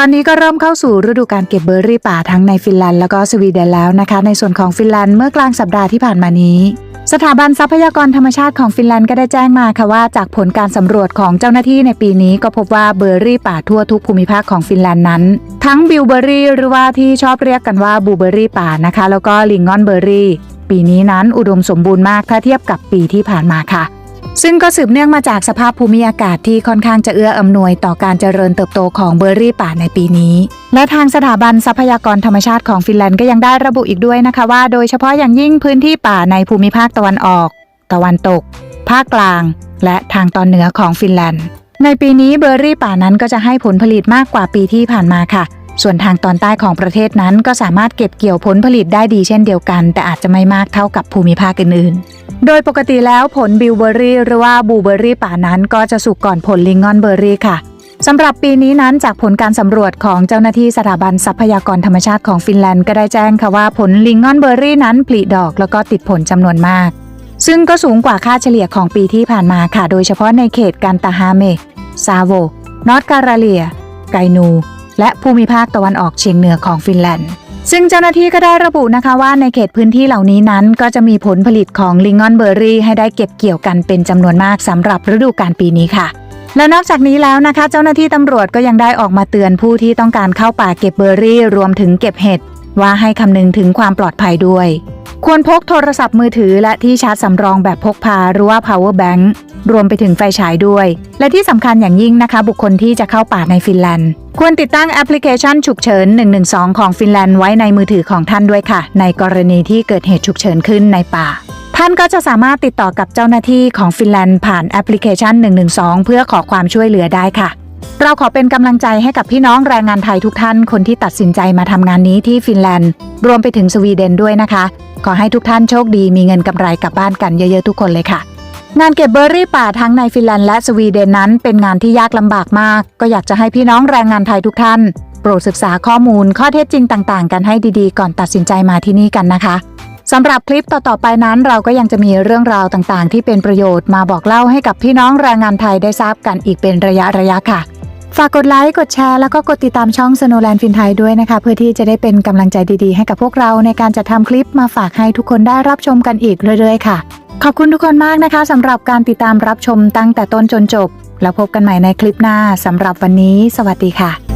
ตอนนี้ก็เริ่มเข้าสู่ฤดูการเก็บเบอร์รี่ป่าทั้งในฟินแลนด์แล้วก็สวีเดนแล้วนะคะ ในส่วนของฟินแลนด์เมื่อกลางสัปดาห์ที่ผ่านมานี้ สถาบันทรัพยากรธรรมชาติของฟินแลนด์ก็ได้แจ้งมาค่ะว่าจากผลการสำรวจของเจ้าหน้าที่ในปีนี้ก็พบว่าเบอร์รี่ป่าทั่วทุกภูมิภาคของฟินแลนด์นั้น ทั้งบิลเบอร์รี่หรือว่าที่ชอบเรียกกันว่าบูเบอร์รี่ป่านะคะ แล้วก็ลิงงอนเบอร์รี่ปีนี้นั้นอุดมสมบูรณ์มากถ้าเทียบกับปีที่ผ่านมาค่ะ ซึ่งก็สืบเนื่องมาจากสภาพภูมิอากาศที่ค่อนข้างจะเอื้ออำนวยต่อการเจริญเติบโตของเบอร์รี่ป่าในปีนี้ และทางสถาบันทรัพยากรธรรมชาติของฟินแลนด์ก็ยังได้ระบุอีกด้วยนะคะว่าโดยเฉพาะอย่างยิ่งพื้นที่ป่าในภูมิภาคตะวันออก ตะวันตก ภาคกลาง และทางตอนเหนือของฟินแลนด์ ในปีนี้เบอร์รี่ป่านั้นก็จะให้ผลผลิตมากกว่าปีที่ผ่านมาค่ะ ส่วนทางตอนใต้ของประเทศนั้นก็สามารถเก็บเกี่ยวผลผลิตได้ดีเช่นเดียวกัน แต่อาจจะไม่มากเท่ากับภูมิภาคอื่นๆ โดยปกติแล้วผลบิลเบอร์รี่หรือว่าบูเบอร์รี่ป่านั้นก็จะสุกก่อนผลลิงงอนเบอร์รี่ค่ะสำหรับปีนี้นั้นจากผลการสำรวจของเจ้าหน้าที่สถาบันทรัพยากรธรรมชาติของฟินแลนด์ก็ได้แจ้งค่ะว่าผลลิงงอนเบอร์รี่นั้นผลิดอกแล้วก็ติดผลจำนวนมาก ซึ่งก็สูงกว่าค่าเฉลี่ยของปีที่ผ่านมาค่ะ โดยเฉพาะในเขตกันตาฮาเมซาโวนอร์ทการาเลีย ไกนู และภูมิภาคตะวันออกเฉียงเหนือของฟินแลนด์ซึ่งเจ้าหน้าที่ก็ได้ระบุนะคะว่าในเขตพื้นที่เหล่านี้นั้น ก็จะมีผลผลิตของลิงงอนเบอร์รี่ให้ได้เก็บเกี่ยวกันเป็นจำนวนมากสำหรับฤดูกาลปีนี้ค่ะ และนอกจากนี้แล้วนะคะ เจ้าหน้าที่ตำรวจก็ยังได้ออกมาเตือนผู้ที่ต้องการเข้าป่าเก็บเบอร์รี่ รวมถึงเก็บเห็ดว่าให้คำนึงถึงความปลอดภัยด้วย ควรพกโทรศัพท์มือถือและที่ชาร์จสำรองแบบพกพาหรือว่า power bank รวมไปถึงไฟฉายด้วย และที่สำคัญอย่างยิ่งนะคะ บุคคลที่จะเข้าป่าในฟินแลนด์ควรติดตั้งแอปพลิเคชันฉุกเฉิน 112 ของฟินแลนด์ไว้ในมือถือของท่านด้วยค่ะ ในกรณีที่เกิดเหตุฉุกเฉินขึ้นในป่า ท่านก็จะสามารถติดต่อกับเจ้าหน้าที่ของฟินแลนด์ผ่านแอปพลิเคชัน 112 เพื่อขอความช่วยเหลือได้ค่ะ เราขอเป็นกำลังใจให้กับพี่น้องแรงงานไทยทุกท่านคนที่ตัดสินใจมาทำงานนี้ที่ฟินแลนด์ รวมไปถึงสวีเดนด้วยนะคะ ขอให้ทุกท่านโชคดีมีเงินกำไรกลับบ้านกันเยอะๆทุกคนเลยค่ะ งานเก็บเบอร์รี่ป่าทั้งในฟินแลนด์และสวีเดนนั้น เป็นงานที่ยากลำบากมาก ก็อยากจะให้พี่น้องแรงงานไทยทุกท่าน โปรดศึกษาข้อมูลข้อเท็จจริงต่าง ๆ กันให้ดีๆ ก่อนตัดสินใจมาที่นี่กันนะคะสำหรับคลิปต่อ ๆ ไปนั้นเราก็ยังจะมีเรื่องราวต่างๆ ที่เป็นประโยชน์มาบอกเล่าให้กับพี่น้องแรงงานไทยได้ทราบกันอีกเป็นระยะระยะๆค่ะ ฝากกดไลค์กดแชร์แล้วก็กดติดตามช่อง Snowland ฟินไทยด้วยนะคะ เพื่อที่จะได้เป็นกำลังใจดีๆ ให้กับพวกเราในการจัดทำคลิปมาฝากให้ทุกคนได้รับชมกันอีกเรื่อยๆ ค่ะ ขอบคุณทุกคนมากนะคะสำหรับการติดตามรับชมตั้งแต่ต้นจนจบ แล้วพบกันใหม่ในคลิปหน้าสำหรับวันนี้ สวัสดีค่ะ